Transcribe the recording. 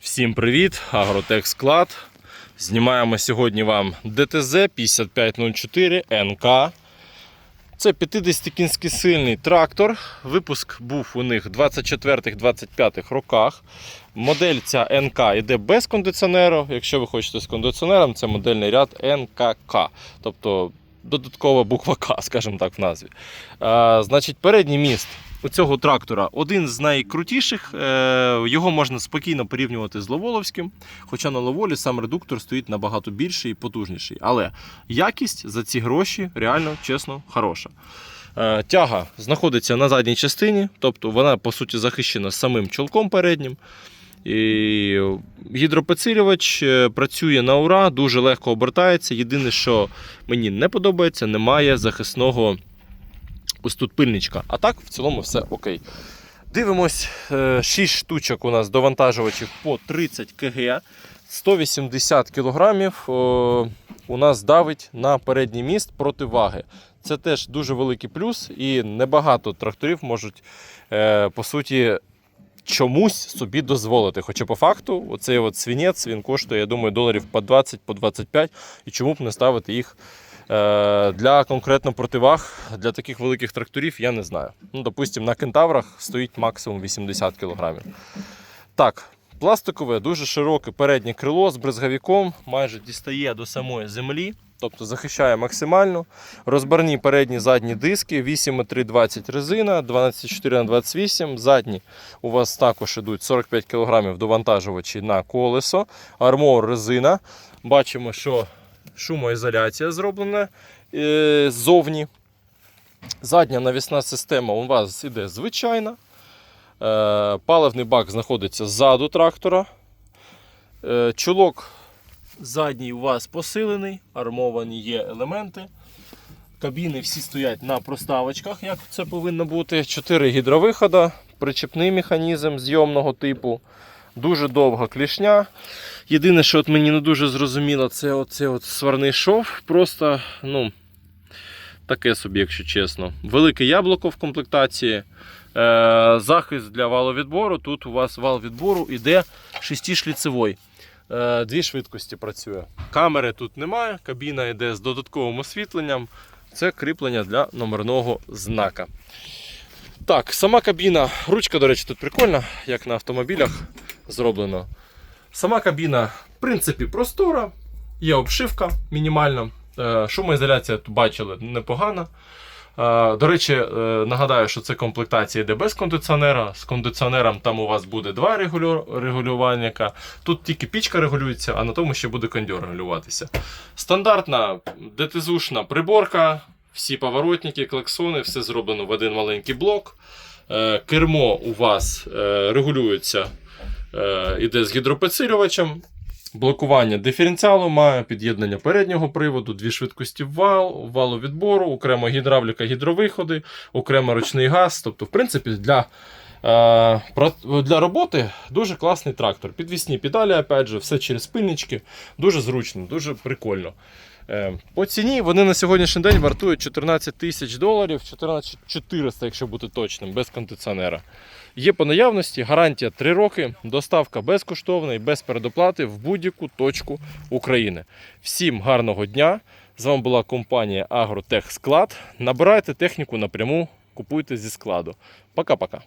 Всім привіт! Агротех склад. Знімаємо сьогодні вам ДТЗ 5504 НК. Це 50 кінський сильний трактор. Випуск був у них в 24-25 роках. Модель ця НК йде без кондиціонеру. Якщо ви хочете з кондиціонером, це модельний ряд НКК. Тобто додаткова буква К, скажімо так, в назві. А, значить, передній міст у цього трактора один з найкрутіших. Е, Його можна спокійно порівнювати з Ловоловським. Хоча на Ловолі сам редуктор стоїть набагато більший і потужніший. Але якість за ці гроші реально чесно хороша. Е, Тяга знаходиться на задній частині, тобто вона по суті захищена самим чолком переднім. І гідропоцілювач е, працює на ура, дуже легко обертається. Єдине, що мені не подобається, немає захисного ось тут пильничка. А так, в цілому, все окей. Дивимось, 6 штучок у нас довантажувачів по 30 кг. 180 кг у нас давить на передній міст проти ваги. Це теж дуже великий плюс, і небагато тракторів можуть, е, по суті, чомусь собі дозволити. Хоча по факту, оцей от свінець він коштує, я думаю, доларів по 20, по 25, і чому б не ставити їх е, для конкретно противаг для таких великих тракторів, я не знаю. Ну, допустимо, на кентаврах стоїть максимум 80 кг. Так, пластикове, дуже широке переднє крило з брезговиком, майже дістає до самої землі. Тобто захищає максимально. Розбарні передні задні диски, 8,320 резина, 12,4 на 28 Задні у вас також йдуть 45 кг довантажувачі на колесо. Армор резина. Бачимо, що шумоізоляція зроблена е, ззовні. Задня навісна система у вас іде звичайна. Е, Паливний бак знаходиться ззаду трактора. Е, Чулок задній у вас посилений, армовані є елементи. Кабіни всі стоять на проставочках, як це повинно бути. Чотири гідровихода, причепний механізм зйомного типу. Дуже довга клішня. Єдине, що от мені не дуже зрозуміло, це оце от сварний шов. Просто, ну, таке собі, якщо чесно. Велике яблуко в комплектації. Е, захист для валовідбору. Тут у вас вал відбору іде шестишліцевий. Е, Дві швидкості працює. Камери тут немає, кабіна йде з додатковим освітленням. Це кріплення для номерного знака. Так, сама кабіна, ручка, до речі, тут прикольна, як на автомобілях зроблено. Сама кабіна, в принципі, простора, є обшивка мінімальна. Е, Шумоізоляція бачили непогана. Е, До речі, е, нагадаю, що це комплектація йде без кондиціонера. З кондиціонером там у вас буде два регулю- регулювальника. Тут тільки пічка регулюється, а на тому ще буде кондьор регулюватися. Стандартна ДТЗушна приборка, всі поворотники, клаксони, все зроблено в один маленький блок. Кермо у вас регулюється, е, іде з гідропідсилювачем. Блокування диференціалу має під'єднання переднього приводу, дві швидкості вал, валу відбору, окремо гідравліка, гідровиходи, окремо ручний газ. Тобто, в принципі, для, е, для роботи дуже класний трактор. Підвісні педалі, опять же, все через пильнички. Дуже зручно, дуже прикольно. Е, По ціні вони на сьогоднішній день вартують 14 тисяч доларів, 14 400, якщо бути точним, без кондиціонера. Є по наявності, гарантія 3 роки, доставка безкоштовна і без передоплати в будь-яку точку України. Всім гарного дня! З вами була компанія Агротех Склад. Набирайте техніку напряму, купуйте зі складу. Пока-пока.